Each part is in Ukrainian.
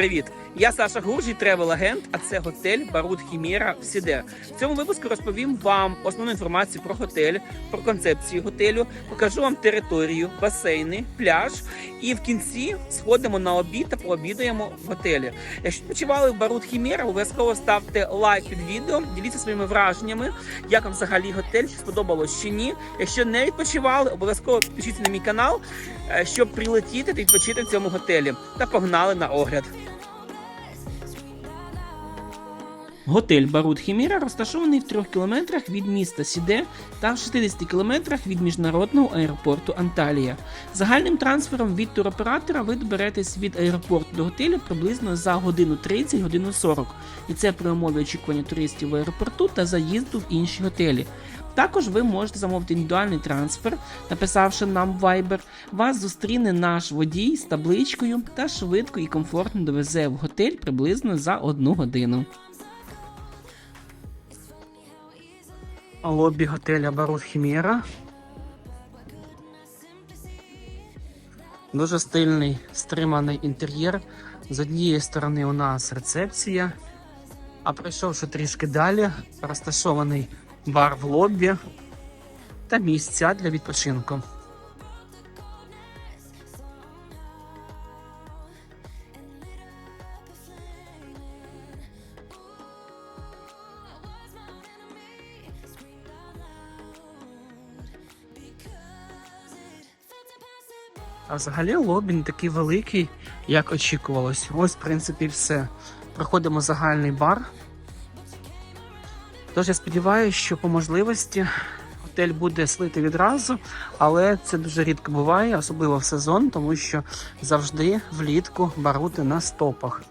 Привіт! Я Саша Гуржій, тревел-агент, а це готель Барут Хімєра в Сіде. В цьому випуску розповім вам основну інформацію про готель, про концепцію готелю, покажу вам територію, басейни, пляж. І в кінці сходимо на обід та пообідаємо в готелі. Якщо почували Барут Хімєра, обов'язково ставте лайк під відео, діліться своїми враженнями, як вам взагалі готель, чи сподобалось чи ні. Якщо не відпочивали, обов'язково підпишіться на мій канал, е, щоб прилетіти та відпочити в цьому готелі. Та погнали на огляд. Готель Барут Хіміра розташований в 3 кілометрах від міста Сіде та в 60 кілометрах від міжнародного аеропорту Анталія. Загальним трансфером від туроператора ви доберетесь від аеропорту до готелю приблизно за годину 30 годину 40. І це при умові очікування туристів в аеропорту та заїзду в інші готелі. Також ви можете замовити індивідуальний трансфер, написавши нам Viber. Вас зустріне наш водій з табличкою та швидко і комфортно довезе в готель приблизно за одну годину. Лобі готеля Барут Хімєра. Дуже стильний стриманий інтер'єр. З однієї сторони у нас рецепція, а пройшовши трішки далі, розташований бар в лобі та місця для відпочинку. А взагалі лобі не такий великий, як очікувалось. Ось, в принципі, все. Проходимо загальний бар. Тож я сподіваюся, що по можливості готель буде слити відразу, але це дуже рідко буває, особливо в сезон, тому що завжди влітку барути на стопах.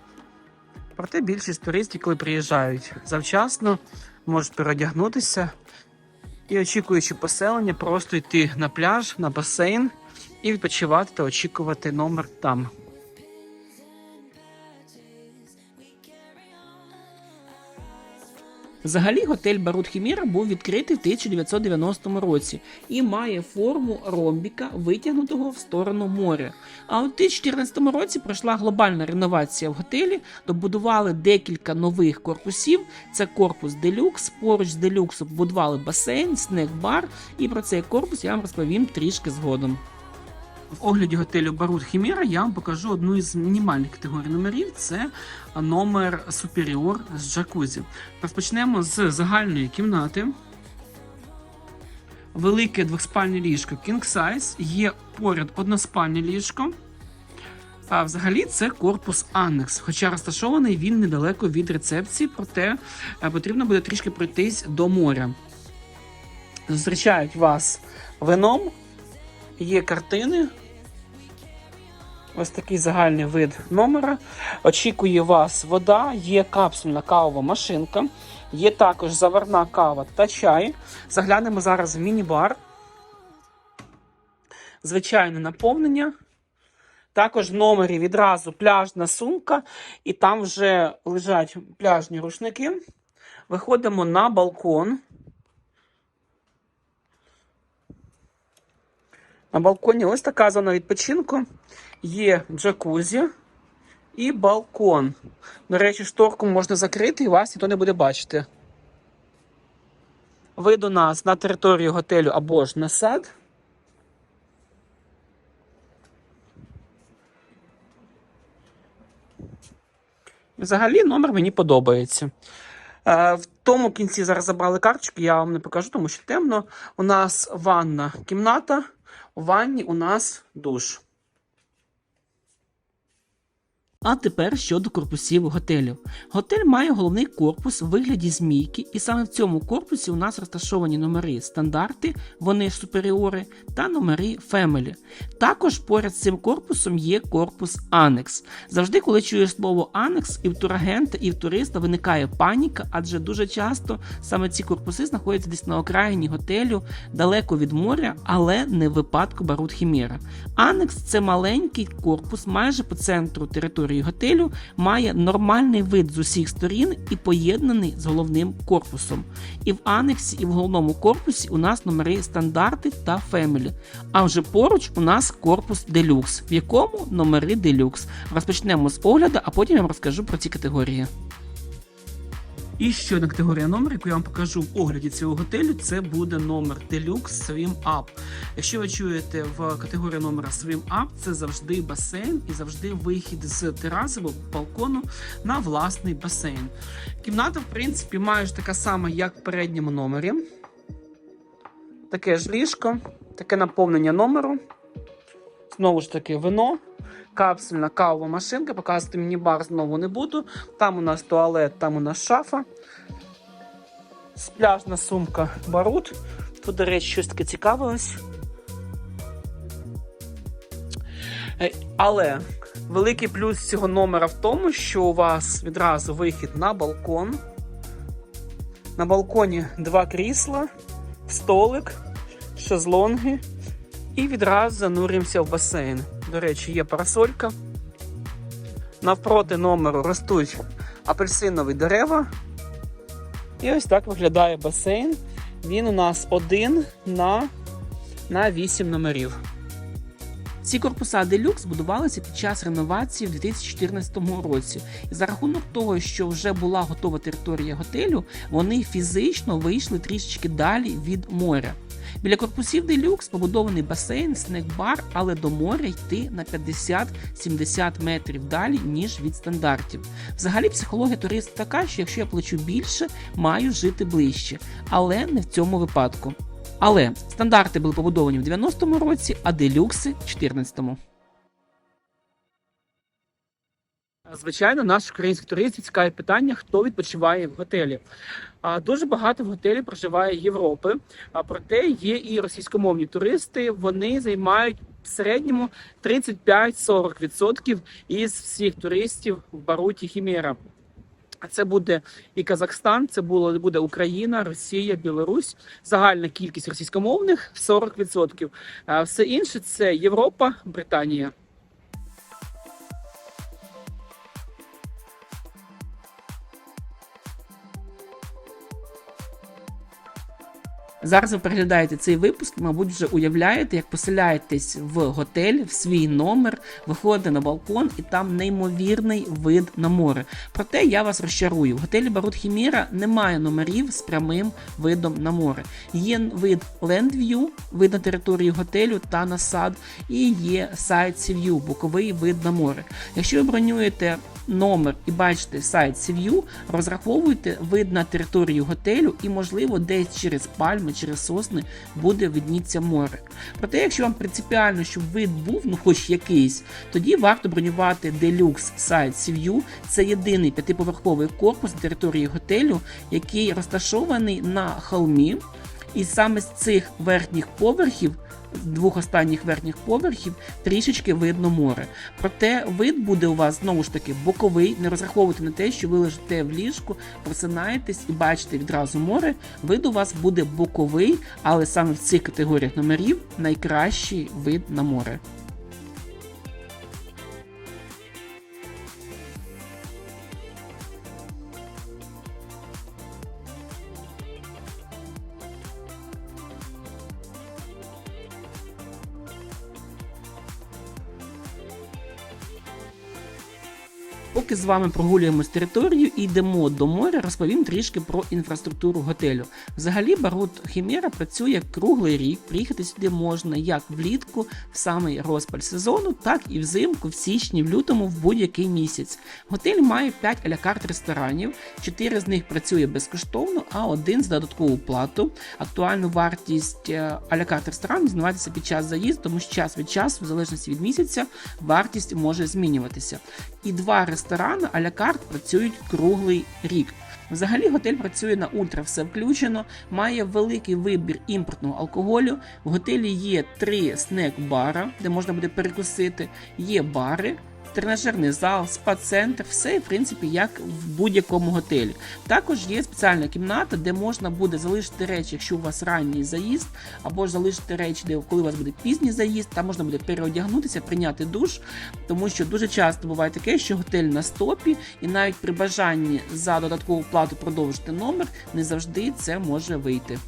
Проте більшість туристів, коли приїжджають завчасно, можуть переодягнутися і, очікуючи поселення, просто йти на пляж, на басейн і відпочивати та очікувати номер там. Взагалі, готель Барут Хіміра був відкритий в 1990 році і має форму ромбіка, витягнутого в сторону моря. А у 2014 році пройшла глобальна реновація в готелі, добудували декілька нових корпусів. Це корпус делюкс. Поруч з делюксом побудували басейн, снек-бар, і про цей корпус я вам розповім трішки згодом. В огляді готелю Барут Хімера я вам покажу одну із мінімальних категорій номерів. Це номер Superior з джакузі. Розпочнемо з загальної кімнати. Велике двохспальне ліжко King Size. Є поряд односпальне ліжко. А взагалі це корпус Аннекс, хоча розташований він недалеко від рецепції, проте е, потрібно буде трішки пройтись до моря. Зустрічають вас вином, є картини. Ось такий загальний вид номера. Очікує вас вода, є капсульна кавова машинка, є також заварна кава та чай. Заглянемо зараз в міні-бар. Звичайне наповнення. Також в номері відразу пляжна сумка, і там вже лежать пляжні рушники. Виходимо на балкон. На балконі ось така зона відпочинку. Є джакузі і балкон. До речі, шторку можна закрити і вас ніхто не буде бачити. Вид у нас на територію готелю або ж на сад. Взагалі номер мені подобається. Е, В тому кінці зараз забрали карточки, я вам не покажу, тому що темно. У нас ванна кімната, ванні у нас душ. А тепер щодо корпусів готелю. Готель має головний корпус в вигляді змійки, і саме в цьому корпусі у нас розташовані номери стандарти, вони ж суперіори, та номери Family. Також поряд з цим корпусом є корпус Анекс. Завжди, коли чуєш слово Анекс, і в турагента, і в туриста виникає паніка, адже дуже часто саме ці корпуси знаходяться десь на окраїні готелю, далеко від моря, але не в випадку Барут Хімєра. Анекс це маленький корпус майже по центру території території готелю, має нормальний вид з усіх сторін і поєднаний з головним корпусом. І в анексі, і в головному корпусі у нас номери стандарти та фемілі. А вже поруч у нас корпус делюкс, в якому номери делюкс. Розпочнемо з огляду, а потім я вам розкажу про ці категорії. І ще одна категорія номер, яку я вам покажу в огляді цього готелю, це буде номер Deluxe Swim Up. Якщо ви чуєте в категорії номера Swim Up, це завжди басейн і завжди вихід з тераси або балкону на власний басейн. Кімната, в принципі, майже така сама, як в передньому номері. Таке ж ліжко, таке наповнення номеру. Знову ж таки, вино капсульна кавова машинка. Показувати міні-бар знову не буду. Там у нас туалет, там у нас шафа. Пляжна сумка Барут. Тут, до речі, щось таке цікаве ось. Е, Але великий плюс цього номера в тому, що у вас відразу вихід на балкон. На балконі два крісла, столик, шезлонги. І відразу зануримося в басейн. До речі, є парасолька. Навпроти номеру ростуть апельсинові дерева. І ось так виглядає басейн. Він у нас один на, на 8 номерів. Ці корпуса делюкс будувалися під час реновації в 2014 році. І за рахунок того, що вже була готова територія готелю, вони фізично вийшли трішечки далі від моря. Біля корпусів делюкс побудований басейн, снек-бар, але до моря йти на 50-70 метрів далі, ніж від стандартів. Взагалі, психологія туриста така, що якщо я плачу більше, маю жити ближче, але не в цьому випадку. Але стандарти були побудовані в 90-му році, а делюкси в 14-му. Звичайно, наш український турист цікаве питання, хто відпочиває в готелі. Дуже багато в готелі проживає Європи, а проте є і російськомовні туристи. Вони займають в середньому 35-40% із всіх туристів в Баруті Хімєра. А це буде і Казахстан, це буде Україна, Росія, Білорусь. Загальна кількість російськомовних 40%. А все інше це Європа, Британія. Зараз ви переглядаєте цей випуск, мабуть, вже уявляєте, як поселяєтесь в готель, в свій номер, виходите на балкон, і там неймовірний вид на море. Проте я вас розчарую. В готелі Барут Хіміра немає номерів з прямим видом на море. Є вид Landview, вид на території готелю та на сад, і є Sea боковий вид на море. Якщо ви бронюєте номер і бачите сайт Сів'ю, розраховуйте вид на територію готелю і, можливо, десь через пальми, через сосни буде видніться море. Проте, якщо вам принципіально, щоб вид був, ну хоч якийсь, тоді варто бронювати Deluxe сайт Сів'ю. Це єдиний п'ятиповерховий корпус на території готелю, який розташований на холмі. І саме з цих верхніх поверхів двох останніх верхніх поверхів трішечки видно море. Проте вид буде у вас знову ж таки боковий. Не розраховуйте на те, що ви лежите в ліжку, просинаєтесь і бачите відразу море. Вид у вас буде боковий, але саме в цих категоріях номерів найкращий вид на море. Поки з вами прогулюємось територію і йдемо до моря, розповім трішки про інфраструктуру готелю. Взагалі, Барут Хімєра працює круглий рік. Приїхати сюди можна як влітку, в самий розпаль сезону, так і взимку, в січні, в лютому, в будь-який місяць. Готель має 5 алякарт ресторанів, 4 з них працює безкоштовно, а один з додаткову плату. Актуальну вартість е, алякарт ресторану дізнаватися під час заїзду, тому що час від часу, в залежності від місяця, вартість може змінюватися. І два ресторани а-ля карт працюють круглий рік. Взагалі готель працює на ультра, все включено, має великий вибір імпортного алкоголю. В готелі є три снек-бара, де можна буде перекусити, є бари. Тренажерний зал, спа-центр, все в принципі як в будь-якому готелі. Також є спеціальна кімната, де можна буде залишити речі, якщо у вас ранній заїзд, або ж залишити речі, де коли у вас буде пізній заїзд, там можна буде переодягнутися, прийняти душ, тому що дуже часто буває таке, що готель на стопі, і навіть при бажанні за додаткову плату продовжити номер не завжди це може вийти.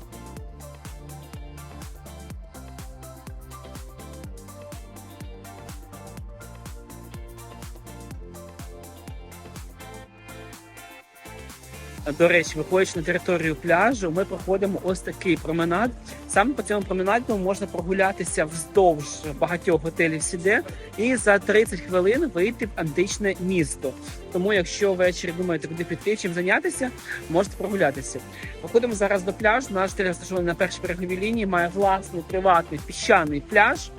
До речі, виходячи на територію пляжу, ми проходимо ось такий променад. Саме по цьому променаду можна прогулятися вздовж багатьох готелів Сіде і за 30 хвилин вийти в античне місто. Тому, якщо ввечері думаєте, куди піти, чим зайнятися, можете прогулятися. Виходимо зараз до пляжу. Наш готель на першій береговій лінії, має власний приватний піщаний пляж.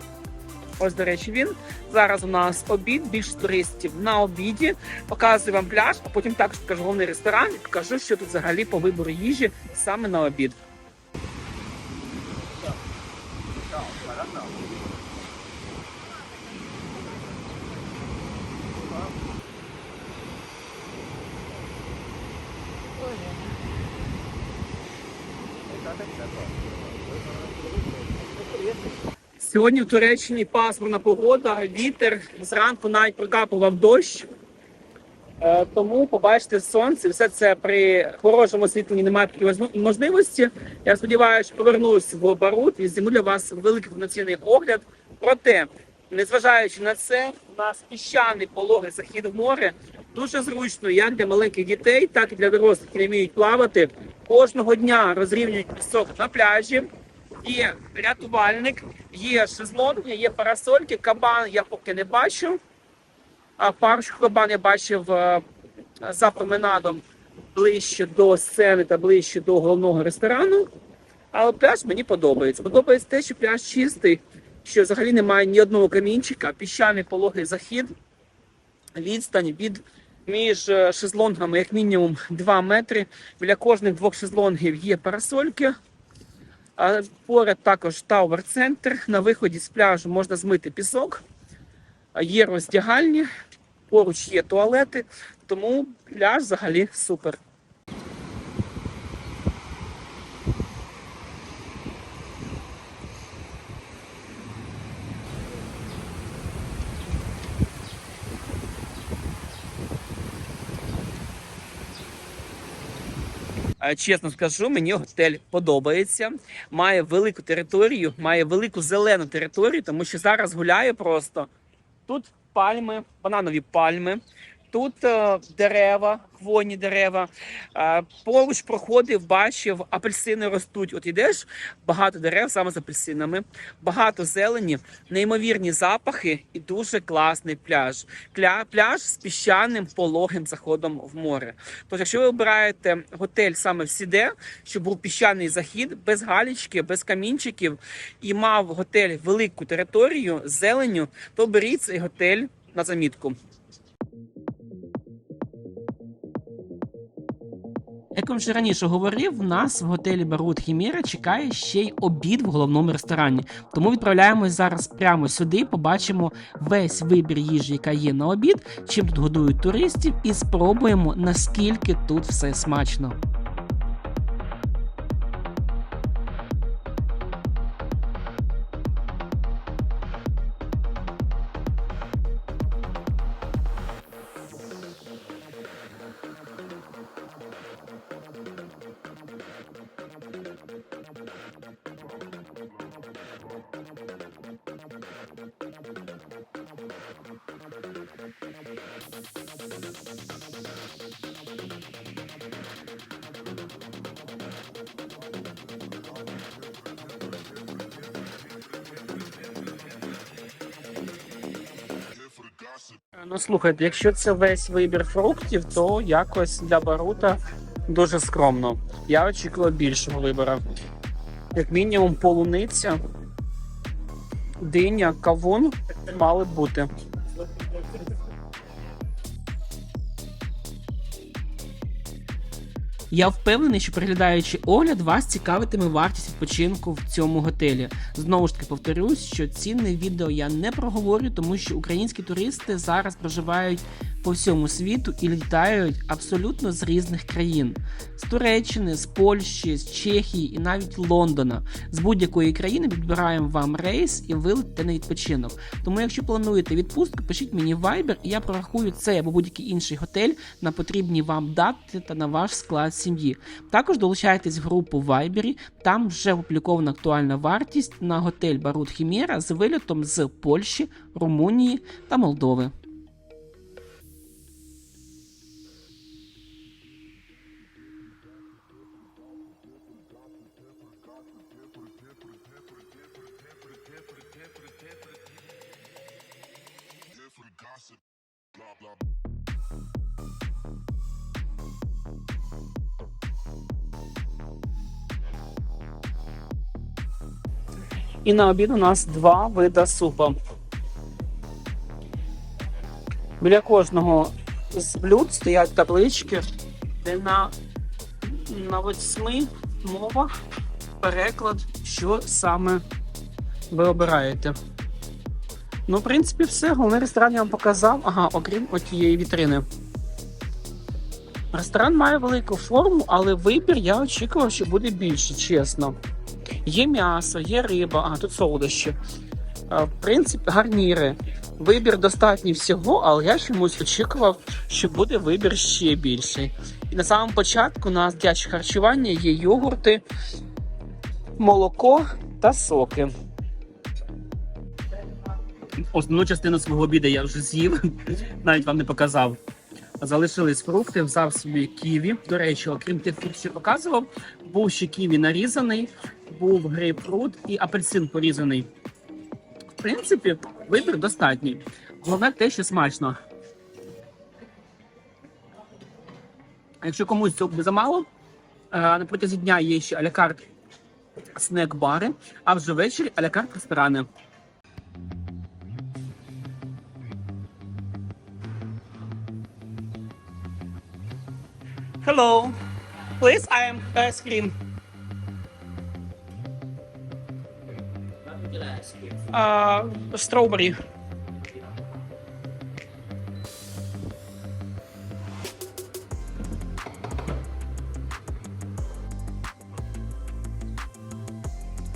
Ось, до речі, він. Зараз у нас обід, більш туристів на обіді. Показую вам пляж, а потім також покажу головний ресторан і покажу, що тут взагалі по вибору їжі саме на обід. Сьогодні в Туреччині пасмурна погода, вітер, зранку навіть прокапував дощ. Е, Тому побачите сонце, все це при хорошому освітленні немає такої можливості. Я сподіваюся, що повернусь в Барут і зніму для вас великий повноцінний огляд. Проте, незважаючи на це, у нас піщаний пологий захід в море дуже зручно як для маленьких дітей, так і для дорослих, які не вміють плавати. Кожного дня розрівнюють пісок на пляжі. Є рятувальник, є шезлонги, є парасольки. Кабан я поки не бачу. А парочку кабан я бачив е, за променадом ближче до сцени та ближче до головного ресторану. Але пляж мені подобається. Подобається те, що пляж чистий, що взагалі немає ні одного камінчика, піщаний пологий захід, відстань від між е, шезлонгами як мінімум 2 метри. Біля кожних двох шезлонгів є парасольки. А поряд також Тауер-центр. На виході з пляжу можна змити пісок. Є роздягальні, поруч є туалети, тому пляж взагалі супер. Чесно скажу, мені готель подобається. Має велику територію, має велику зелену територію, тому що зараз гуляю просто. Тут пальми, бананові пальми, тут е, дерева, хвойні дерева. Е, поруч проходив, бачив, апельсини ростуть. От ідеш, багато дерев саме з апельсинами, багато зелені, неймовірні запахи і дуже класний пляж. Пляж з піщаним пологим заходом в море. Тож, якщо ви обираєте готель саме в Сіде, щоб був піщаний захід, без галічки, без камінчиків, і мав готель велику територію з зеленню, то беріть цей готель на замітку. Я вже раніше говорив, нас в готелі Барут Хіміра чекає ще й обід в головному ресторані. Тому відправляємось зараз прямо сюди, побачимо весь вибір їжі, яка є на обід, чим тут годують туристів, і спробуємо наскільки тут все смачно. Ну слухайте, якщо це весь вибір фруктів, то якось для Барута дуже скромно. Я очікував більшого вибору. Як мінімум, полуниця, диня, кавун мали б бути. Я впевнений, що приглядаючи огляд, вас цікавитиме вартість відпочинку в цьому готелі. Знову ж таки повторюсь, що цінне відео я не проговорю, тому що українські туристи зараз проживають по всьому світу і літають абсолютно з різних країн: з Туреччини, з Польщі, з Чехії і навіть Лондона. З будь-якої країни відбираємо вам рейс і ви на відпочинок. Тому, якщо плануєте відпустку, пишіть мені Viber, і я прорахую цей або будь-який інший готель на потрібні вам дати та на ваш склад сім'ї. Також долучайтесь в групу в Viber, там вже опублікована актуальна вартість на готель Барут Хімєра з вильотом з Польщі, Румунії та Молдови. І на обід у нас два вида супа. Біля кожного з блюд стоять таблички, де на, на восьми мовах переклад, що саме ви обираєте. Ну, в принципі, все. Головний ресторан я вам показав. Ага, окрім отієї вітрини. Ресторан має велику форму, але вибір я очікував, що буде більше, чесно. Є м'ясо, є риба, а тут солодощі. В принципі, гарніри. Вибір достатній всього, але я чомусь очікував, що буде вибір ще більший. І на самому початку на дитяче харчування є йогурти, молоко та соки. Основну частину свого обіду я вже з'їв, навіть вам не показав. Залишились фрукти, взяв собі ківі. До речі, окрім тих, що показував, був ще ківі нарізаний, був грейпфрут і апельсин порізаний. В принципі, вибір достатній. Головне те, що смачно. Якщо комусь цього буде замало, е, на протязі дня є ще алякарт снек-бари, а вже ввечері алякарт ресторани. Hello, please, I am ice cream. Uh, strawberry.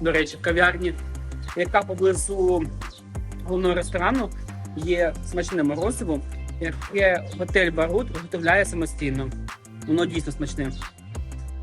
До речі, в кав'ярні, яка поблизу головного ресторану, є смачне морозиво, яке готель Барут виготовляє самостійно. Воно дійсно смачне.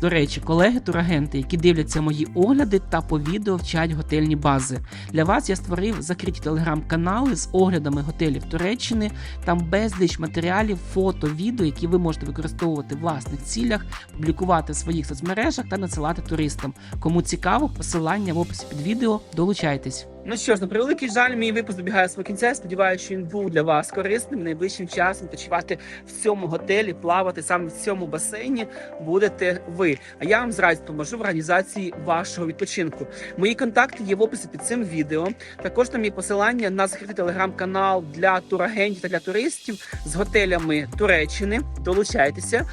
До речі, колеги-турагенти, які дивляться мої огляди та по відео вчать готельні бази. Для вас я створив закриті телеграм-канали з оглядами готелів Туреччини. Там безліч матеріалів, фото, відео, які ви можете використовувати в власних цілях, публікувати в своїх соцмережах та надсилати туристам. Кому цікаво, посилання в описі під відео. Долучайтесь. Ну що ж, на превеликий жаль, мій випуск добігає свого кінця. Сподіваюся, що він був для вас корисним. Найближчим часом почувати в цьому готелі, плавати саме в цьому басейні будете ви. А я вам з радістю поможу в організації вашого відпочинку. Мої контакти є в описі під цим відео. Також там є посилання на закритий телеграм-канал для турагентів та для туристів з готелями Туреччини. Долучайтеся.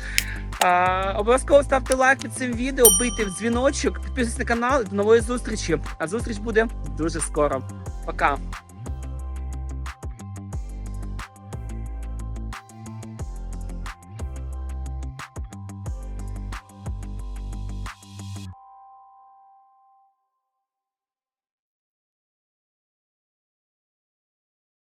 А, обов'язково ставте лайк під цим відео, бийте в дзвіночок, підписуйтесь на канал. До нової зустрічі. А зустріч буде дуже скоро. Пока.